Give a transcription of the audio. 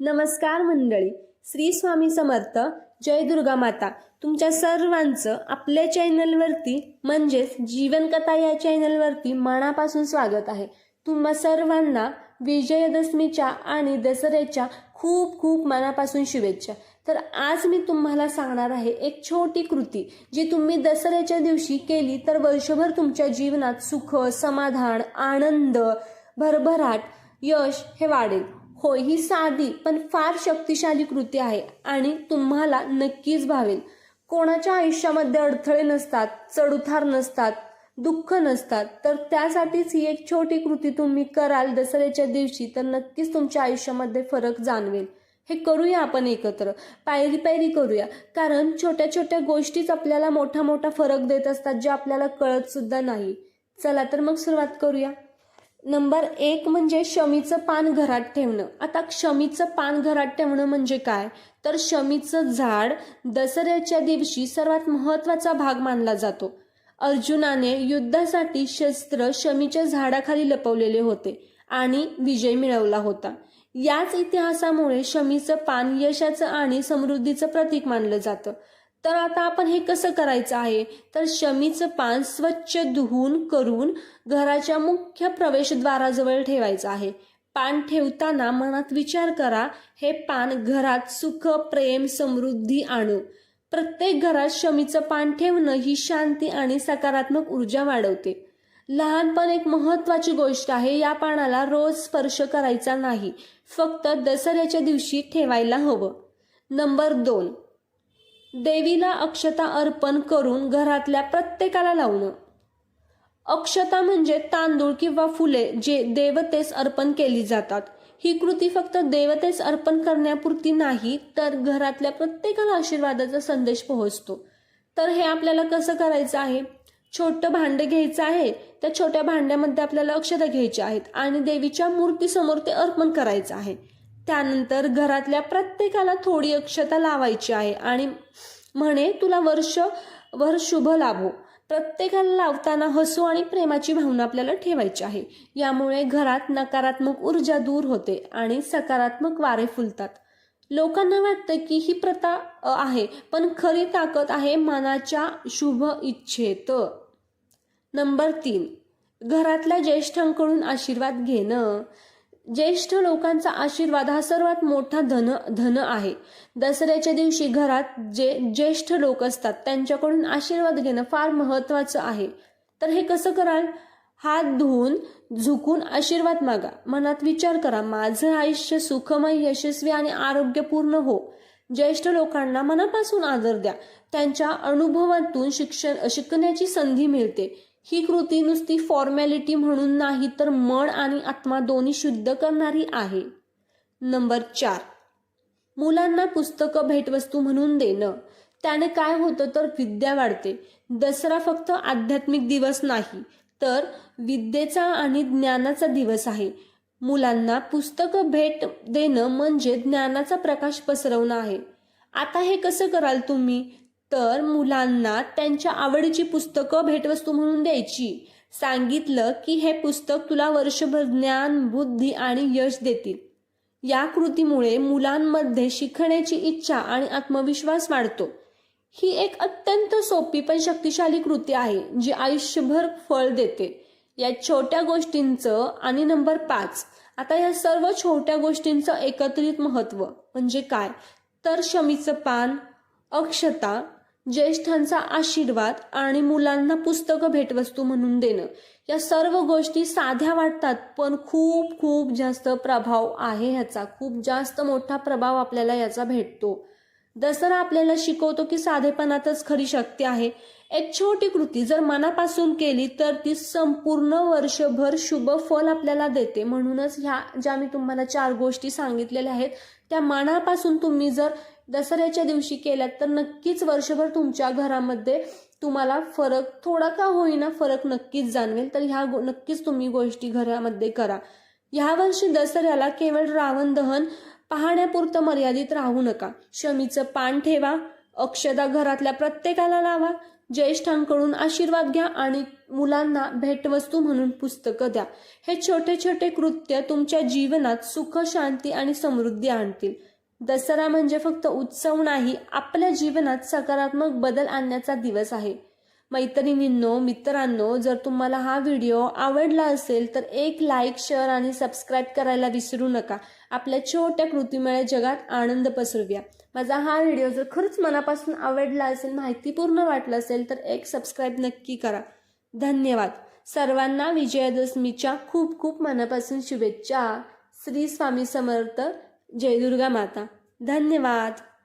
नमस्कार मंडळी. श्री स्वामी समर्थ जय दुर्गा माता. तुमच्या सर्वांचं आपल्या चॅनलवरती म्हणजेच जीवनकथा या चॅनलवरती मनापासून स्वागत आहे. तुम्हा सर्वांना विजयदशमीच्या आणि दसऱ्याच्या खूप खूप मनापासून शुभेच्छा. तर आज मी तुम्हाला सांगणार आहे एक छोटी कृती जी तुम्ही दसऱ्याच्या दिवशी केली तर वर्षभर तुमच्या जीवनात सुख समाधान आनंद भरभराट यश हे वाढेल. होय ही साधी पण फार शक्तिशाली कृती आहे आणि तुम्हाला नक्कीच भावेल. कोणाच्या आयुष्यामध्ये अडथळे नसतात चढउतार नसतात दुःख नसतात तर त्यासाठीच ही एक छोटी कृती तुम्ही कराल दसऱ्याच्या दिवशी तर नक्कीच तुमच्या आयुष्यामध्ये फरक जाणवेल. हे करूया आपण एकत्र पायरी पायरी करूया. कारण छोट्या छोट्या गोष्टीच आपल्याला मोठा मोठा फरक देत असतात जे आपल्याला कळत सुद्धा नाही. चला तर मग सुरुवात करूया. नंबर एक म्हणजे शमीचं पान घरात ठेवणं. आता शमीचं पान घरात ठेवणं म्हणजे काय? तर शमीचं झाड दसऱ्याच्या दिवशी सर्वात महत्त्वाचा भाग मानला जातो. अर्जुनाने युद्धासाठी शस्त्र शमीच्या झाडाखाली लपवलेले होते आणि विजय मिळवला होता. याच इतिहासामुळे शमीचं पान यशाचं आणि समृद्धीचं प्रतीक मानलं जातं. तर आता आपण हे कसं करायचं आहे? तर शमीचं पान स्वच्छ धुवून करून घराच्या मुख्य प्रवेशद्वाराजवळ ठेवायचं आहे. पान ठेवताना मनात विचार करा हे पान घरात सुख प्रेम समृद्धी आणू. प्रत्येक घरात शमीचं पान ठेवणं ही शांती आणि सकारात्मक ऊर्जा वाढवते. लहानपण एक महत्वाची गोष्ट आहे या पानाला रोज स्पर्श करायचा नाही. फक्त दसऱ्याच्या दिवशी ठेवायला हवं. नंबर दोन. देवीला अक्षता अर्पण करून घरातल्या प्रत्येकाला लावणं अक्षता म्हणजे तांदूळ किंवा फुले जे देवतेस अर्पण केली जातात. ही कृती फक्त देवतेस अर्पण करण्यापुरती नाही तर घरातल्या प्रत्येकाला आशीर्वादाचा संदेश पोहोचतो. तर हे आपल्याला कसं करायचं आहे? छोटं भांडं घ्यायचं आहे त्या छोट्या भांड्यामध्ये आपल्याला अक्षता घ्यायची आहेत आणि देवीच्या मूर्तीसमोर ते अर्पण करायचं आहे. त्यानंतर घरातल्या प्रत्येकाला थोडी अक्षता लावायची आहे आणि म्हणे तुला वर्ष वर शुभ लाभो. प्रत्येकाला लावताना हसू आणि प्रेमाची भावना आपल्याला ठेवायची आहे. यामुळे घरात नकारात्मक ऊर्जा दूर होते आणि सकारात्मक वारे फुलतात. लोकांना वाटतं की ही प्रथा आहे पण खरी ताकद आहे मनाच्या शुभ इच्छेत. नंबर तीन. घरातल्या ज्येष्ठांकडून आशीर्वाद घेणं. ज्येष्ठ लोकांचा आशीर्वाद हा सर्वात मोठा धन धन आहे. दसऱ्याच्या दिवशी घरात जे ज्येष्ठ लोक असतात त्यांच्याकडून आशीर्वाद घेणं फार महत्वाचं आहे. तर हे कसं कराल? हात धुवून झुकून आशीर्वाद मागा. मनात विचार करा माझं आयुष्य सुखमय यशस्वी आणि आरोग्यपूर्ण हो. ज्येष्ठ लोकांना मनापासून आदर द्या. त्यांच्या अनुभवातून शिक्षण शिकण्याची संधी मिळते. ही कृती नुसती फॉर्मॅलिटी म्हणून नाही तर मन आणि आत्मा दोन्ही शुद्ध करणारी आहे. नंबर चार. मुलांना पुस्तकं भेटवस्तू म्हणून देणं. त्याने काय होतं तर विद्या वाढते. दसरा फक्त आध्यात्मिक दिवस नाही तर विद्येचा आणि ज्ञानाचा दिवस आहे. मुलांना पुस्तकं भेट देणं म्हणजे ज्ञानाचा प्रकाश पसरवणं आहे. आता हे कसं कराल तुम्ही? तर मुलांना त्यांच्या आवडीची पुस्तकं भेटवस्तू म्हणून द्यायची. सांगितलं की हे पुस्तक तुला वर्षभर ज्ञान बुद्धी आणि यश देतील. या कृतीमुळे मुलांमध्ये शिकण्याची इच्छा आणि आत्मविश्वास वाढतो. ही एक अत्यंत सोपी पण शक्तिशाली कृती आहे जी आयुष्यभर फळ देते. या छोट्या गोष्टींचं आणि नंबर पाच. आता या सर्व छोट्या गोष्टींचं एकत्रित महत्त्व म्हणजे काय? तर शमीचं पान अक्षता ज्येष्ठांचा आशीर्वाद आणि मुलांना पुस्तकं भेटवस्तू म्हणून देणं. या सर्व गोष्टी साध्या वाटतात पण खूप खूप जास्त प्रभाव आहे ह्याचा. खूप जास्त मोठा प्रभाव आपल्याला याचा भेटतो. दसरा आपल्याला शिकवतो की साधेपणातच खरी शक्ती आहे. एक छोटी कृती जर मनापासून केली तर ती संपूर्ण वर्षभर शुभ फल आपल्याला देते. म्हणूनच ह्या ज्या मी तुम्हाला चार गोष्टी सांगितलेल्या आहेत त्या मनापासून तुम्ही जर दसऱ्याच्या दिवशी केल्यात तर नक्कीच वर्षभर तुमच्या घरामध्ये तुम्हाला फरक थोडा का होईना फरक नक्कीच जाणवेल. तर ह्या गो- नक्कीच तुम्ही गोष्टी घरामध्ये करा. ह्या वर्षी दसऱ्याला केवळ रावण दहन पाहण्यापुरतं मर्यादित राहू नका. शमीचं पान ठेवा अक्षदा घरातल्या प्रत्येकाला लावा ज्येष्ठांकडून आशीर्वाद घ्या आणि मुलांना भेटवस्तू म्हणून पुस्तकं द्या. हे छोटे छोटे कृत्य तुमच्या जीवनात सुख शांती आणि समृद्धी आणतील. दसरा म्हणजे फक्त उत्सव नाही आपल्या जीवनात सकारात्मक बदल आणण्याचा दिवस आहे. मैत्रिणींनो मित्रांनो जर तुम्हाला हा व्हिडिओ आवडला असेल तर एक लाईक शेअर आणि सबस्क्राईब करायला विसरू नका. आपल्या छोट्या कृतीमुळे जगात आनंद पसरवूया. माझा हा व्हिडिओ जर खरंच मनापासून आवडला असेल माहितीपूर्ण वाटलं असेल तर एक सबस्क्राईब नक्की करा. धन्यवाद. सर्वांना विजयादशमीच्या खूप खूप मनापासून शुभेच्छा. श्री स्वामी समर्थ. जय दुर्गा माता. धन्यवाद.